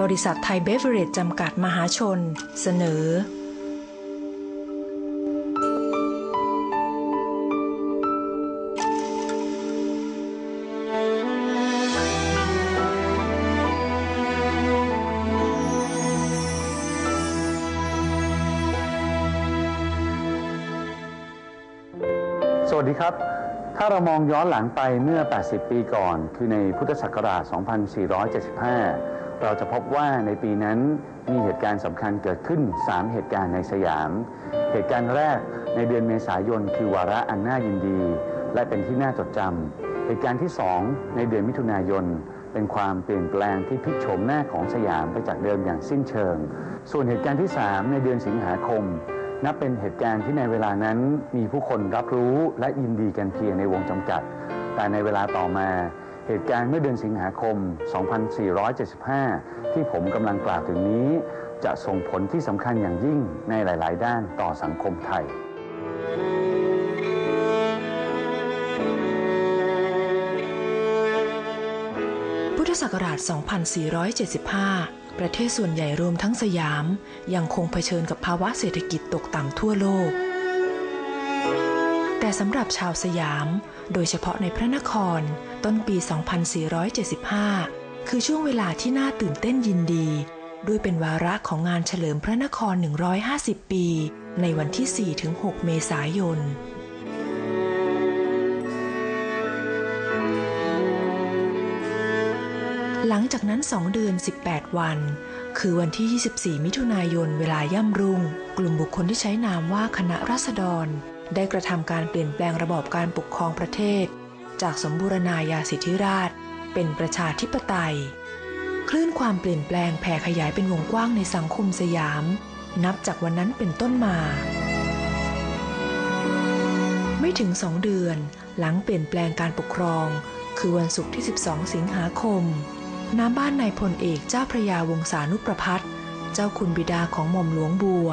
บริษัทไทยเบเวอเรจจำกัดมหาชน เสนอ สวัสดีครับ ถ้าเรามองย้อนหลังไปเมื่อ 80 ปีก่อน คือในพุทธศักราช 2475 เราจะพบว่าในปีนั้นมีเหตุการณ์สำคัญเกิดขึ้น 3 เหตุการณ์ในสยาม เหตุการณ์แรกในเดือนเมษายนคือวาระอันน่ายินดี และเป็นที่น่าจดจำเหตุการณ์ที่ 2 ในเดือนมิถุนายน เป็นความเปลี่ยนแปลงที่พลิกโฉมหน้าของสยามไปจากเดิมอย่างสิ้นเชิง ส่วนเหตุการณ์ที่ 3 ในเดือนสิงหาคม นับเป็นเหตุการณ์ที่ในเวลานั้นมีผู้คนรับรู้และยินดีกันเพียงในวงจำกัด แต่ในเวลาต่อมา เหตุการณ์เมื่อเดือนสิงหาคม 2475 ที่ผมกำลังกล่าวถึงนี้ จะส่งผลที่สำคัญอย่างยิ่งในหลาย ๆ ด้านต่อสังคมไทย พุทธศักราช 2475 ประเทศส่วนใหญ่รวมทั้งสยาม ยังคงเผชิญกับภาวะเศรษฐกิจตกต่ำทั่วโลก แต่สำหรับชาวสยาม โดยเฉพาะในพระนคร ต้นปี 2475 คือช่วงเวลาที่น่าตื่นเต้นยินดี ด้วยเป็นวาระของงานเฉลิมพระนคร 150 ปี ในวันที่ 4-6 เมษายนหลังจากนั้น 2 เดือน 18 วัน คือวันที่ 24 มิถุนายน เวลาย่ำรุ่ง กลุ่มบุคคลที่ใช้นามว่าคณะราษฎร ได้กระทำการเปลี่ยนแปลงระบอบการปกครองประเทศ จากสมบูรณาญาสิทธิราช เป็นประชาธิปไตย คลื่นความเปลี่ยนแปลงแผ่ขยายเป็นวงกว้างในสังคมสยาม นับจากวันนั้นเป็นต้นมา ไม่ถึงสองเดือนหลังเปลี่ยนแปลงการปกครอง คือวันศุกร์ที่ 12 สิงหาคมน้ำบ้านนายพลเอกเจ้าพระยาวงศานุประพัฒน์เจ้าคุณบิดาของหม่อมหลวงบัว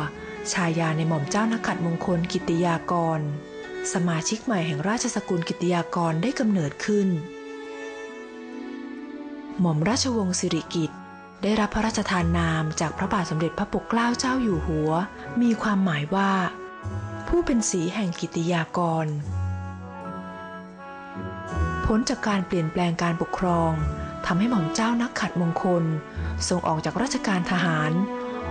ชายาในหม่อมเจ้านักขัดมงคลกิติยากร สมาชิกใหม่แห่งราชสกุลกิติยากรได้กำเนิดขึ้น หม่อมราชวงศ์สิริกิติ์ได้รับพระราชทานนามจากพระบาทสมเด็จพระปกเกล้าเจ้าอยู่หัว มีความหมายว่า ผู้เป็นสีแห่งกิติยากรผลจากการเปลี่ยนแปลงการปกครองทำให้หม่อมเจ้านักขัดมงคลส่งออกจากราชการทหาร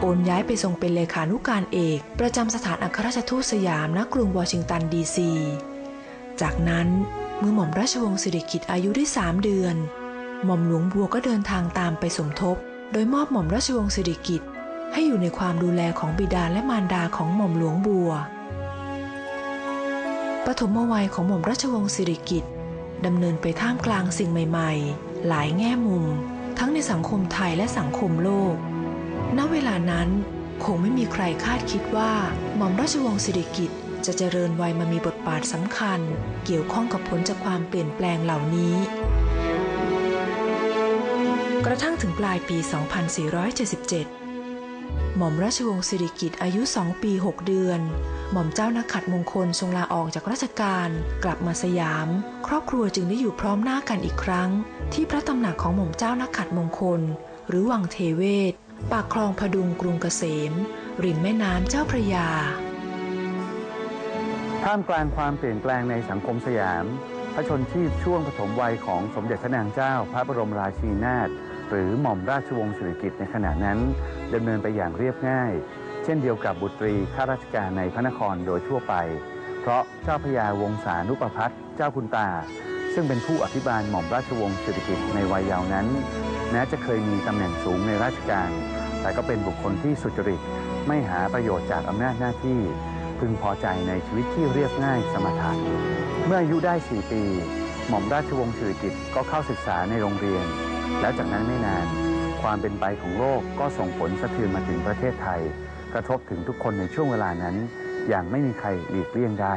โอนย้ายไปทรงเป็นเลขานุการเอก ประจำสถานอัครราชทูตสยามณกรุงวอชิงตันดีซี จากนั้นเมื่อหม่อมราชวงศ์สิริกิติ์อายุได้สามเดือน หม่อมหลวงบัวก็เดินทางตามไปสมทบ โดยมอบหม่อมราชวงศ์สิริกิติ์ให้อยู่ในความดูแลของบิดาและมารดาของหม่อมหลวงบัวปฐมวัยของหม่อมราชวงศ์สิริกิติ์ดำเนินไปท่ามกลางสิ่งใหม่ ๆ หลายแง่มุม ทั้งในสังคมไทยและสังคมโลก ณเวลานั้นคงไม่มีใครคาดคิดว่า หม่อมราชวงศ์สิริกิติ์จะเจริญวัยมามีบทบาทสำคัญ เกี่ยวข้องกับผลจากความเปลี่ยนแปลงเหล่านี้ กระทั่งถึงปลายปี 2477 หม่อมราชวงศ์สิริกิติ์อายุ 2 ปี 6 เดือน หม่อมเจ้านักขัดมงคลทรงลาออกจากราชการ กลับมาสยาม ครอบครัวจึงได้อยู่พร้อมหน้ากันอีกครั้ง ที่พระตำหนักของหม่อมเจ้านักขัดมงคล หรือวังเทเวศ ปากคลองพดุงกรุงเกษม ริมแม่น้ำเจ้าพระยา ท่ามกลางความเปลี่ยนแปลงในสังคมสยาม พระชนชีพช่วงปฐมวัยของสมเด็จพระนางเจ้า พระบรมราชินีนาถหรือหม่อมราชวงศ์สิริกิติ์ในขณะนั้นดำเนินไปอย่างเรียบง่าย เช่นเดียวกับบุตรีข้าราชการในพระนครโดยทั่วไป เพราะเจ้าพระยาวงศานุปพัฒน์เจ้าคุณตา ซึ่งเป็นผู้อภิบาลหม่อมราชวงศ์สิริกิติ์ในวัยเยาว์นั้น แม้จะเคยมีตำแหน่งสูงในราชการ แต่ก็เป็นบุคคลที่สุจริต ไม่หาประโยชน์จากอำนาจหน้าที่ พึงพอใจในชีวิตที่เรียบง่ายสมถะเมื่ออายุได้ 4 ปี หม่อมราชวงศ์สิริกิติ์ก็เข้าศึกษาในโรงเรียน แล้วจากนั้นไม่นาน ความเป็นไปของโลกก็ส่งผลสะเทือนมาถึงประเทศไทย กระทบถึงทุกคนในช่วงเวลานั้น อย่างไม่มีใครหลีกเลี่ยงได้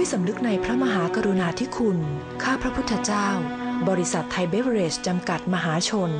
ด้วยสำนึกในพระมหากรุณาธิคุณ ข้าพระพุทธเจ้า บริษัทไทยเบเวอเรจจำกัดมหาชน